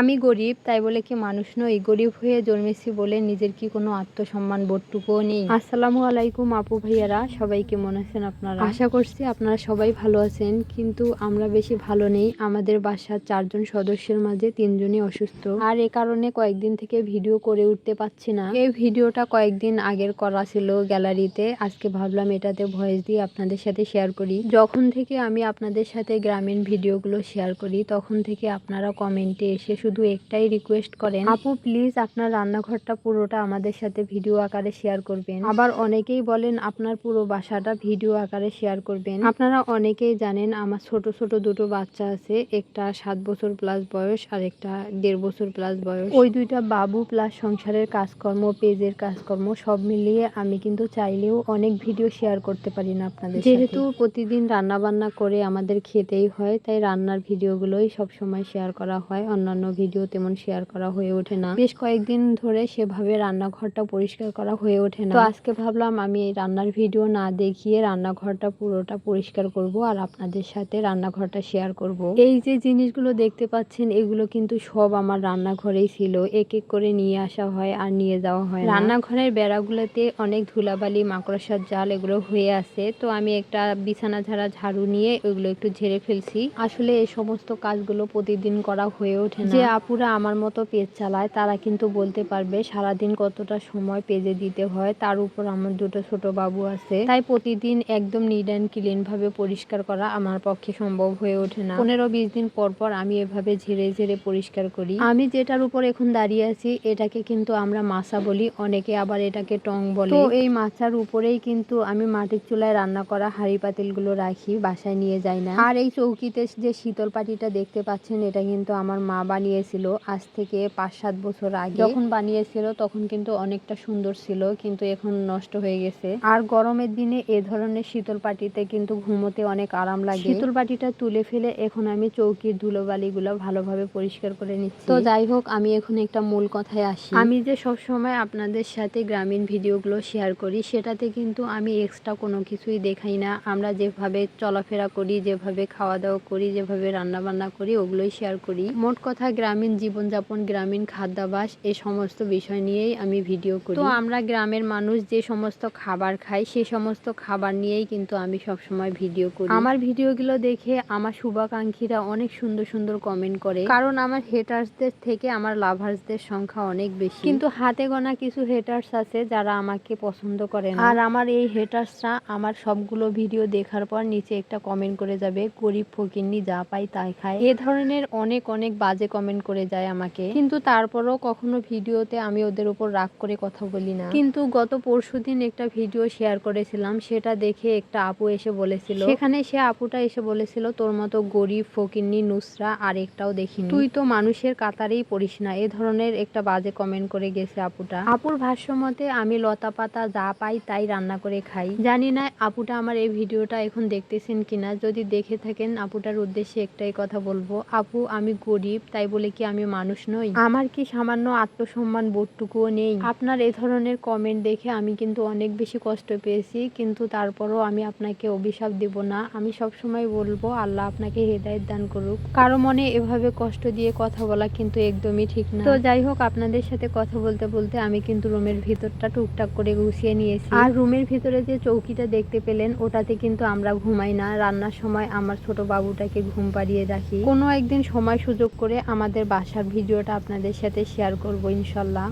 আমি গরিব, তাই বলে কি মানুষ নই? গরিব হয়ে জন্মেছি বলে নিজের কি কোনো আত্মসম্মান বোধটুকুও নেই? আসসালামু আলাইকুম আপু ভাইয়ারা, সবাই কেমন আছেন আপনারা? আশা করছি আপনারা সবাই ভালো আছেন, কিন্তু আমরা বেশি ভালো নেই। আমাদের বাসার চারজন সদস্যের মাঝে তিনজনই অসুস্থ। আর এ কারণে কয়েকদিন থেকে ভিডিও করে উঠতে পারছি না। এই ভিডিওটা কয়েকদিন আগের করা ছিল গ্যালারিতে। আজকে ভাবলাম এটাতে ভয়েস দিয়ে আপনাদের সাথে শেয়ার করি। যখন থেকে আমি আপনাদের সাথে গ্রামীণ ভিডিওগুলো শেয়ার করি, তখন থেকে আপনারা কমেন্টে এসে শুধু একটাই রিকোয়েস্ট করেন। আপু প্লিজ আপনার রান্নাঘরটা পুরোটা আমাদের সাথে ভিডিও আকারে শেয়ার করবেন। আবার অনেকেই বলেন আপনার পুরো বাসাটা ভিডিও আকারে শেয়ার করবেন। আপনারা অনেকেই জানেন আমার ছোট ছোট দুটো বাচ্চা আছে একটা সাত বছর প্লাস বয়স আর একটা দেড় বছর প্লাস বয়স। ওই দুইটা বাবু প্লাস সংসারের কাজকর্ম পেজের কাজকর্ম সব মিলিয়ে আমি কিন্তু চাইলেও অনেক ভিডিও শেয়ার করতে পারি না আপনাদের যেহেতু প্রতিদিন রান্না বান্না করে আমাদের খেতেই হয় তাই রান্নার ভিডিওগুলোই সব সময় শেয়ার করা হয় অন্যান্য ভিডিও তেমন শেয়ার করা হয়ে ওঠে না। বেশ কয়েকদিন ধরে সেভাবে রান্নাঘরটা পরিষ্কার করা হয়ে ওঠে না। তো আজকে ভাবলাম আমি এই রান্নার ভিডিও না দেখিয়ে রান্নাঘরটা পুরোটা পরিষ্কার করব আর আপনাদের সাথে রান্নাঘরটা শেয়ার করব। এই যে জিনিসগুলো দেখতে পাচ্ছেন, এগুলো কিন্তু সব আমার রান্নাঘরেই ছিল। এক এক করে নিয়ে আসা হয় আর নিয়ে যাওয়া হয়। রান্নাঘরের বেড়াগুলোতে অনেক ধুলাবালি, মাকড়সার জাল এগুলো হয়ে আছে। তো আমি একটা বিছানা ঝাড়া ঝাড়ু নিয়ে ওগুলো একটু ঝেড়ে ফেলছি। আসলে এই সমস্ত কাজগুলো প্রতিদিন করা হয়ে ওঠে না। যে আপুরা আমার মতো পেজ চালায় তারা কিন্তু বলতে পারবে সারাদিন কতটা সময় পেজে দিতে হয় তার উপর আমার দুটো ছোট বাবু আছে। তাই প্রতিদিন একদম নিড অ্যান্ড ক্লিন ভাবে পরিষ্কার করা আমার পক্ষে সম্ভব হয়ে ওঠে না। পনেরো বিশ দিন পর পর আমি এভাবে ঝেড়ে ঝেড়ে পরিষ্কার করি। আমি যেটার উপর এখন দাঁড়িয়ে আছি এটাকে কিন্তু আমরা মাছা বলি অনেকে আবার এটাকে টং বলে। তো এই মাছার উপরেই কিন্তু আমি মাটির চুলায় রান্না করা হাঁড়ি পাতিলগুলো রাখি বাসায় নিয়ে যাই না। আর এই চৌকিতে যে শীতল পাটিটা দেখতে পাচ্ছেন এটা কিন্তু আমার মা বানিয়েছিল আজ থেকে পাঁচ সাত বছর আগে। যখন বানিয়েছিল তখন কিন্তু অনেকটা সুন্দর ছিল কিন্তু এখন নষ্ট হয়ে গেছে। আর গরমের দিনে এ ধরনের শীতল পাটিতে কিন্তু ঘুমোতে অনেক আরাম লাগে। শীতল পাটিটা তুলে ফেলে এখন আমি চৌকির ধুলোবালিগুলো ভালোভাবে পরিষ্কার করে নিচ্ছি। তো যাই হোক আমি এখন একটা মূল কথায় আসি। আমি যে সব সময় আপনাদের সাথে গ্রামীণ ভিডিওগুলো শেয়ার করি সেটাতে কিন্তু আমি এক্সট্রা কোনো কিছুই দেখাই না। আমরা যেভাবে চলাফেরা করি যেভাবে খাওয়া দাওয়া করি যেভাবে রান্না বান্না করি ওগুলোই শেয়ার করি। মোট কথা গ্রামীণ জীবনযাপন গ্রামীণ খাদ্যাভাস এই সমস্ত বিষয় নিয়েই আমি ভিডিও করি। তো আমরা গ্রামের মানুষ যে সমস্ত খাবার খাই সেই সমস্ত খাবার নিয়েই কিন্তু আমি সব সময় ভিডিও করি। আমার ভিডিওগুলো দেখে আমার শুভাকাঙ্ক্ষীরা অনেক সুন্দর সুন্দর কমেন্ট করে। কারণ আমার হেটার্সদের থেকে আমার লাভার্সদের সংখ্যা অনেক বেশি। কিন্তু হাতে গোনা কিছু হেটার্স আছে যারা আমাকে পছন্দ করে না। আর আমার এই হেটার্সরা আমার সবগুলো ভিডিও দেখার পর নিচে একটা কমেন্ট করে যাবে গরিব ফকিরনি যা পাই তাই খায়। এ ধরনের অনেক অনেক বাজে কমেন্ট করে যায় আমাকে। কিন্তু তারপরও কখনো ভিডিওতে আমি ওদের উপর রাগ করে কথা বলি না। কিন্তু গত পরশুদিন একটা ভিডিও শেয়ার করেছিলাম, সেটা দেখে একটা আপু এসে বলেছিল সেখানে সে আপুটা এসে বলেছিল, তোর মতো গরিব ফকিন্নি নুসরা আর একটাও দেখিনি। তুই তো মানুষের কাতারেই পড়িস না। এ ধরনের একটা বাজে কমেন্ট করে গেছে আপুটা। আপুর ভাষ্য মতে আমি লতা পাতা যা পাই তাই রান্না করে খাই। জানি না আপুটা আমার এই ভিডিওটা এখন দেখতেছেন কিনা। যদি দেখে থাকেন, আপুটার উদ্দেশ্যে একটাই কথা বলব, আপু, আমি গরিব, তাই বলে কি আমি মানুষ নই? আমার কি সামান্য আত্মসম্মান বোধটুকুও নেই? আপনার এ ধরনের কমেন্ট দেখে আমি কিন্তু অনেক বেশি কষ্ট পেয়েছি কিন্তু তারপরও আমি আপনাকে অভিশাপ দেব না। আমি সব সময় বলব আল্লাহ আপনাকে হেদায়েত দান করুক। কারও মনে এভাবে কষ্ট দিয়ে কথা বলা কিন্তু একদমই ঠিক না। তো যাই হোক আপনাদের সাথে কথা বলতে বলতে আমি কিন্তু রুমের ভিতরটা টুকটাক করে গুছিয়ে নিয়েছি। আর রুমের ভিতরে যে চৌকিটা দেখতে পেলেন ওটাতে কিন্তু আমরা ঘুমাই না। রান্নার সময় আমার ছোট বাবুটাকে ঘুম পাড়িয়ে রাখি। কোনো একদিন সময় সুযোগ করে আমাদের বাসার ভিডিওটা আপনাদের সাথে শেয়ার করব ইনশাল্লাহ।